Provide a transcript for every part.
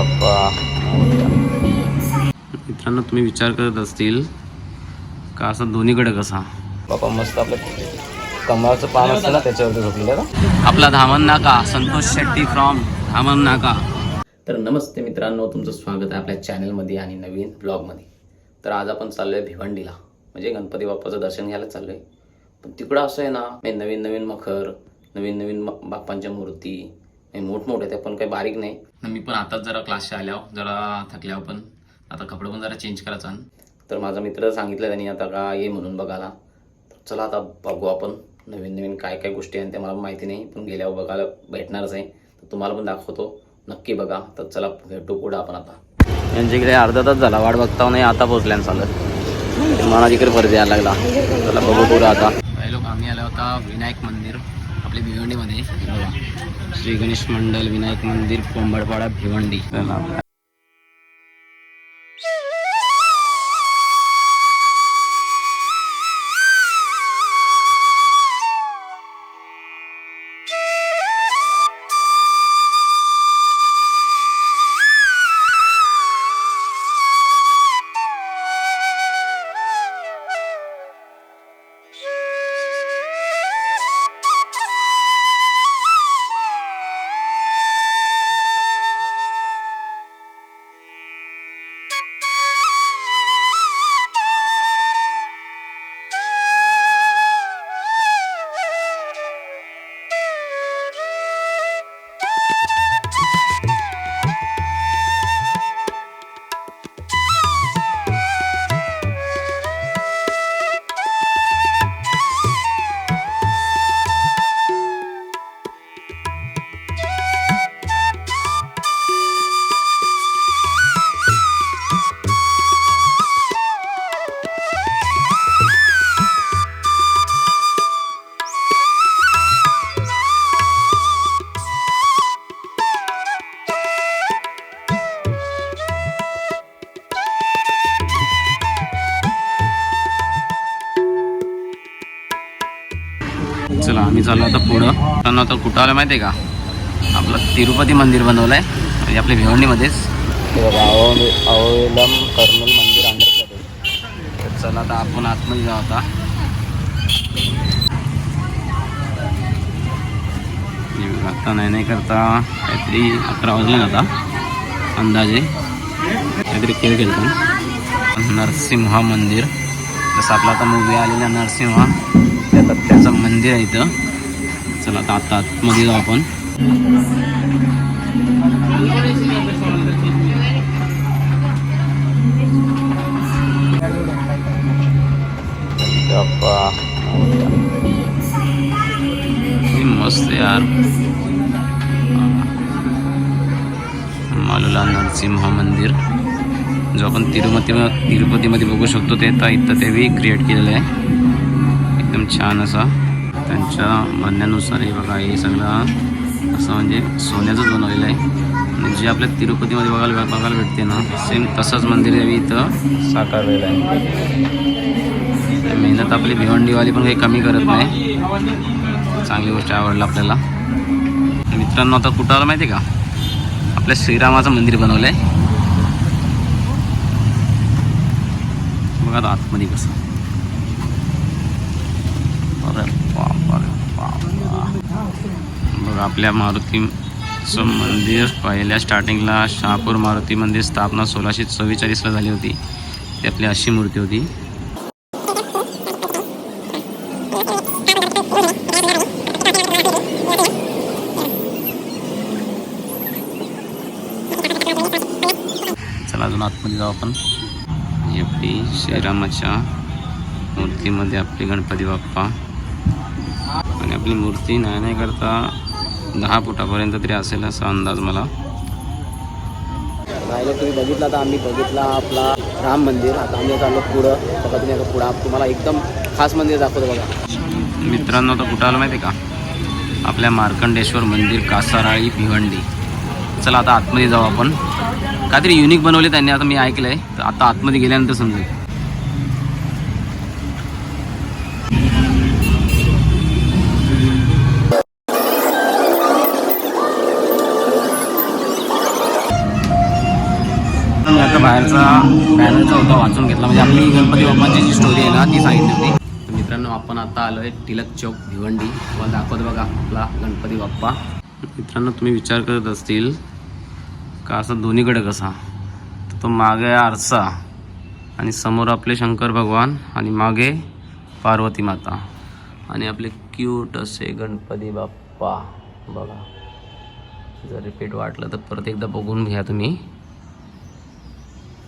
बाप्पा मित्रांनो तुम्ही विचार करत असतील का असं दोन्हीकडे कसा? बाप्पा मस्त आपलं कमळाचं पान असतं ना त्याच्यावरती झोपलेलं आपला धामण नाका संतोष शेट्टी फ्रॉम धामण नाका. तर नमस्ते मित्रांनो तुमचं स्वागत आहे आपल्या चॅनलमध्ये आणि नवीन ब्लॉगमध्ये तर आज आपण चाललो आहे भिवंडीला. म्हणजे गणपती बाप्पाचं दर्शन घ्यायला चाललो आहे पण तिकडं असं आहे ना नवीन नवीन मखर नवीन नवीन बाप्पांच्या मूर्ती म्हणजे मोठमोठ्या त्या पण काही बारीक नाही. मी पण आताच जरा क्लासच्या आल्यावर जरा थकल्यावर पण आता कपडे पण जरा चेंज करायचा. तर माझा मित्र सांगितलं त्यांनी आता का ये म्हणून बघायला. चला आता बघू आपण नवीन नवीन काय काय गोष्टी आहेत त्या मला माहिती नाही पण गेल्यावर बघायला भेटणारच आहे. तर तुम्हाला पण दाखवतो नक्की बघा. तर चला भेटू पुढं आपण आता. यांच्याकडे अर्धा तास झाला वाट बघता नाही आता पोहोचल्यान चालत. मला तिकडे परत यायला लागला. चला बघू पुढं आता. काही लोक आम्ही आलो होता विनायक मंदिर आपल्या भिवंडीमध्ये. श्री गणेश मंडल विनायक मंदिर कोंबडपाडा भिवंडी. पुढं त्यांना आता कुठं आलं माहिती आहे का? आपलं तिरुपती मंदिर बनवलं आहे म्हणजे आपल्या भिवंडीमध्येच. अवलम कर्नूल मंदिर आंध्र प्रदेश. चला आता आपण आतमध्ये जाऊ आता. आता नाही नाही करता. काहीतरी अकरा वाजले आता. अंदाजे. काहीतरी खेळ खेळतो नरसिंहा मंदिर. जसं आपला आता मूवी आलेला नरसिंहा. त्याचं मंदिर आहे इथं. चला आता आतमध्ये जाऊ आपण. मस्त यार. मालुला नरसिंह मंदिर जो आपण तिरुपती तिरुपतीमध्ये बघू शकतो ते आता इथं ते बी क्रिएट केलेलं आहे. एकदम छान असा. त्यांच्या म्हणण्यानुसार हे बघा हे सगळं असं म्हणजे सोन्याचंच बनवलेलं आहे. आणि जे आपल्या तिरुपतीमध्ये बघायला बघायला भेटते ना सेम तसंच मंदिर आहे इथं साकारलेलं आहे. मेहनत आपली भिवंडीवाली पण काही कमी करत नाही. चांगली गोष्ट आवडलं आपल्याला. मित्रांनो आता कुठं आलं माहिती आहे का? आपल्या श्रीरामाचं मंदिर बनवलं आहे बघा आता आतमध्ये कसं. आपल्या मारुतीचं मंदिर पहिल्या स्टार्टिंगला शहापूर मारुती मंदिर स्थापना सोळाशे चव्वेचाळीसला झाली होती. ती आपली अशी मूर्ती होती. चला अजून आतमध्ये जाऊ आपण. ही आपली श्रीरामाच्या मूर्तीमध्ये आपली गणपती बाप्पा. आणि आपली मूर्ती नाही नाही करता दहा फुटापर्यंत तरी असेल असा अंदाज मला. राहिलं तुम्ही बघितलं आता आम्ही बघितला आपला राम मंदिर. आता आम्ही चाललो पुढं. बघा तुम्ही आता पुढं तुम्हाला एकदम खास मंदिर दाखवतो बघा. मित्रांनो आता कुठं आलं माहिती आहे का? आपल्या मार्कंडेश्वर मंदिर कासाराळी भिवंडी. चला आता आतमध्ये जाऊ आपण. काहीतरी युनिक बनवले त्यांनी आता मी ऐकलंय. तर आता आतमध्ये गेल्यानंतर समजेल. बाहेरचा बॅनरचा होता वाचून घेतला. म्हणजे आपली गणपती बाप्पाची जी स्टोरी आहे ना ती सांगितली होती. मित्रांनो आपण आता आलो आहे टिलक चौक भिवंडी. तुम्हाला दाखवत बघा आपला गणपती बाप्पा. मित्रांनो तुम्ही विचार करत असतील का असं दोन्हीकडे कसा? तर तो मागे आरसा आणि समोर आपले शंकर भगवान आणि मागे पार्वती माता. आणि आपले क्यूट असे गणपती बाप्पा. बघा. जर रिपीट वाटलं तर परत एकदा बघून घ्या तुम्ही.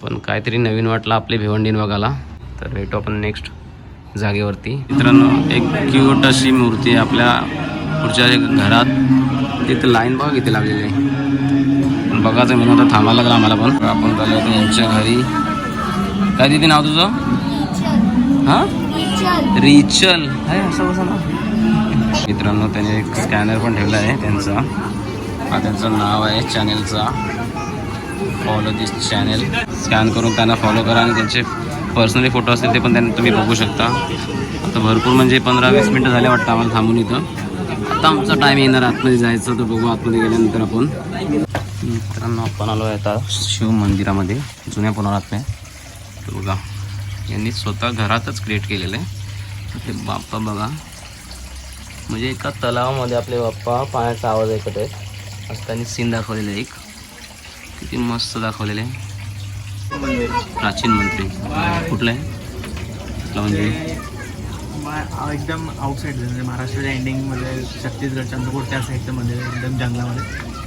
पण काहीतरी नवीन वाटलं आपले भिवंडीन बघायला. तर भेटू आपण नेक्स्ट जागेवरती. मित्रांनो एक क्यूट अशी मूर्ती आहे आपल्या पुढच्या घरात. तिथं लाईन बघा किती लागलेली आहे. पण बघायचं म्हणून आता थांबायला लागलं आम्हाला पण. आपण चालू होतो यांच्या घरी. काय तिथे नाव तुझं? हां? रिचल. आहे असं कसं ना. मित्रांनो त्याने एक स्कॅनर पण ठेवला आहे त्यांचा. हा त्यांचं नाव आहे चॅनेलचा. फॉलो दिस चॅनेल स्कॅन करून त्यांना फॉलो करा आणि त्यांचे पर्सनली फोटो असतील ते पण त्यांना तुम्ही बघू शकता. आता भरपूर म्हणजे पंधरा वीस मिनटं झाले वाटतं आम्हाला थांबून इथं. आता आमचा टाईम येणार आतमध्ये जायचं तर बघू आतमध्ये गेल्यानंतर आपण. मित्रांनो आपण आलो आहे आता शिव मंदिरामध्ये जुन्या पुनरातल्या बघा यांनी स्वतः घरातच क्रिएट केलेलं आहे. ते बाप्पा बघा. म्हणजे एका तलावामध्ये आपले बाप्पा पाण्याचा आवाज ऐकत आहेत. असं त्यांनी सीन दाखवलेलं आहे एक. किती मस्त दाखवलेलं. आहे प्राचीन मंत्री. कुठलं? आहे म्हणजे एकदम आउटसाईड म्हणजे महाराष्ट्राच्या एंडिंगमध्ये छत्तीसगड चंद्रपूर त्या साईडचं मंदिर आहे एकदम जंगलामध्ये.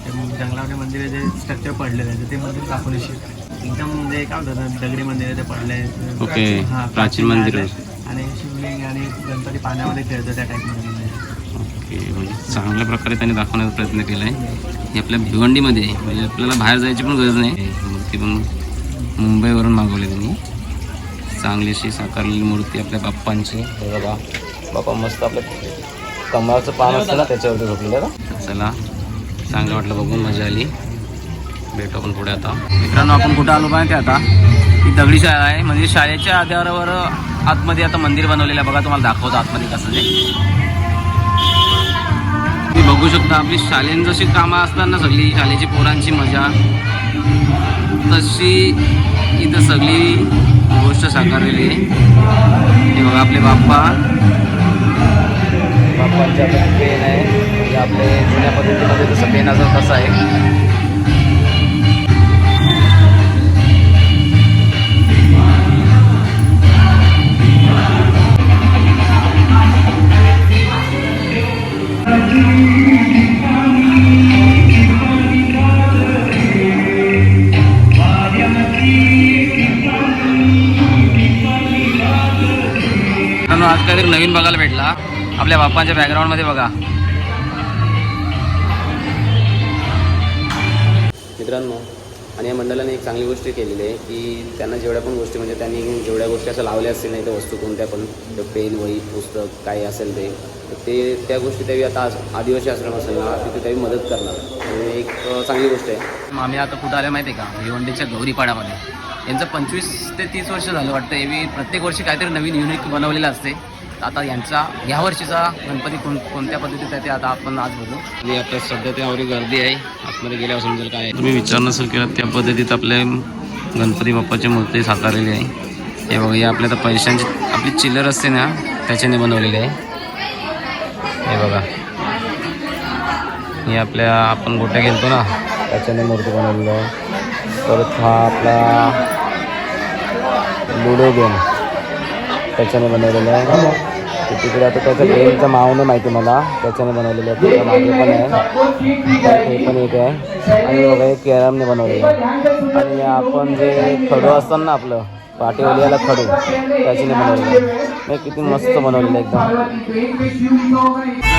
ते जंगलामध्ये मंदिर आहे जे स्ट्रक्चर पडलेलं आहे ते मंदिर दाखवले एकदम म्हणजे काय होतं दगडी मंदिर आहे ते पडले ओके, प्राचीन मंदिर आहे. आणि शिवलिंग आणि गणपती पाण्यामध्ये खेळतं त्या टाईपमध्ये आहे. ओके म्हणजे चांगल्या प्रकारे त्यांनी दाखवण्याचा प्रयत्न केला आहे हे आपल्या भिवंडीमध्ये आहे. म्हणजे आपल्याला बाहेर जायची पण गरज नाही. मूर्ती पण मुंबईवरून मागवली त्यांनी. चांगली अशी साकारलेली मूर्ती आपल्या बाप्पांची. बघा. बाप्पा मस्त आपलं कमळाचं पान असतं ना त्याच्यावरती झोपलेलं चला. चांगलं वाटलं बघून मजा आली. भेटू आपण पुढे आता. मित्रांनो आपण कुठं आलो पाहिजे आता? ही दगडी शाळा आहे. म्हणजे शाळेच्या आधारावर आतमध्ये आता मंदिर बनवलेलं आहे. बघा तुम्हाला दाखवतो आतमध्ये कसं ते तुम्ही बघू शकता आपली शालेन जशी कामं असतात ना सगळी शाळेची पोरांची मजा तशी इथं सगळी गोष्ट साकारलेली आहे. हे बघा आपले बाप्पा. बाप्पांच्या आपले पेन आहे. आपले जुन्या पद्धतीमध्ये जसं पेन असं तसं आहे. आपल्या बाप्पांच्या बॅकग्राऊंडमध्ये बघा. मित्रांनो आणि या मंडळाने एक चांगली गोष्ट केलेली आहे की त्यांना जेवढ्या पण गोष्टी म्हणजे त्यांनी जेवढ्या गोष्टी असं लावल्या असतील नाही त्या वस्तू कोणत्या पण पेन वही पुस्तक काही असेल ते ते त्या गोष्टी त्यावेळी आता आदिवासी आश्रम असेल ना तिथे त्यावेळी मदत करणार. एक चांगली गोष्ट आहे. आम्ही आता कुठं आलं माहिती आहे का? भिवंडीच्या गौरीपाड्यामध्ये यांचं पंचवीस ते तीस वर्ष झालं वाटतं. एवी प्रत्येक वर्षी काहीतरी नवीन युनिक बनवलेलं असते. आता यांचा ह्या वर्षीचा गणपती कोण कोणत्या पद्धतीत आहे ते आता आपण आज बघू. आणि आता सध्या त्यावर गर्दी आहे. आतमध्ये गेल्यावर समजेल काय आहे. तुम्ही विचार नसेल केला त्या पद्धतीत आपले गणपती बाप्पाची मूर्ती साकारलेली आहे. हे बघा हे आपल्या आता पैशांची आपली चिल्लर असते ना त्याच्याने बनवलेली आहे. हे बघा. हे आपल्या आपण गोट्या गेलतो ना त्याच्याने मूर्ती बनवलेली आहे. परत हा आपला लुडो गेम. त्याच्याने बनवलेलं आहे. तिकडे आता त्याच्या गेमचं नाव नाही माहिती मला. त्याच्याने बनवलेलं आहे. त्याच्यामागे पण आहे. हे पण एक आहे. आणि बघा हे कॅरमने बनवलेलं आहे. आणि आपण जे खडू असतात ना आपलं पाटीवलियाला खडू त्याच्याने बनवलेलं नाही किती मस्त बनवलेलं आहे एकदम.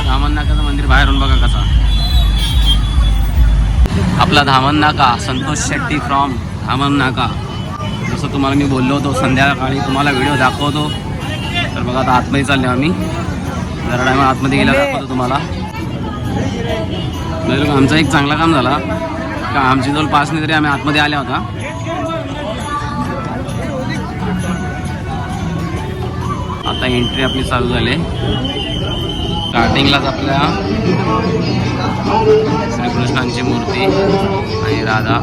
धामण नाकाचं मंदिर बाहेरून बघा कसा. आपला धामन नाका संतोष शेट्टी फ्रॉम धामन नाका जसं तुम्हाला मी बोललो होतो संध्याकाळी तुम्हाला व्हिडिओ दाखवतो. तर बघा आता आतमध्ये चालले आम्ही. जरा टायमा आतमध्ये गेला दाखवतो तुम्हाला. म्हणजे आमचा एक चांगला काम झाला. का आमची जवळ पाच नाही तरी आम्ही आतमध्ये आल्या होता आता एंट्री आपली चालू झाली. स्टार्टिंगलाच आपल्या श्रीकृष्णांची मूर्ती आणि राधा.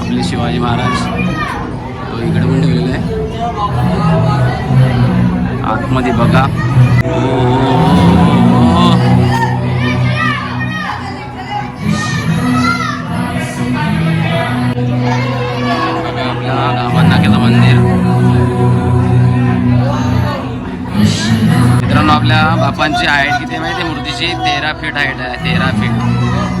आपले शिवाजी महाराज तो इकडे पण ठेवलेला आहे. आतमध्ये बघा. ओ, गावात मंदिर. मित्रांनो आपल्या बापांची हाईट किती माहिती आहे? मूर्तीची तेरा फीट हाईट आहे तेरा फीट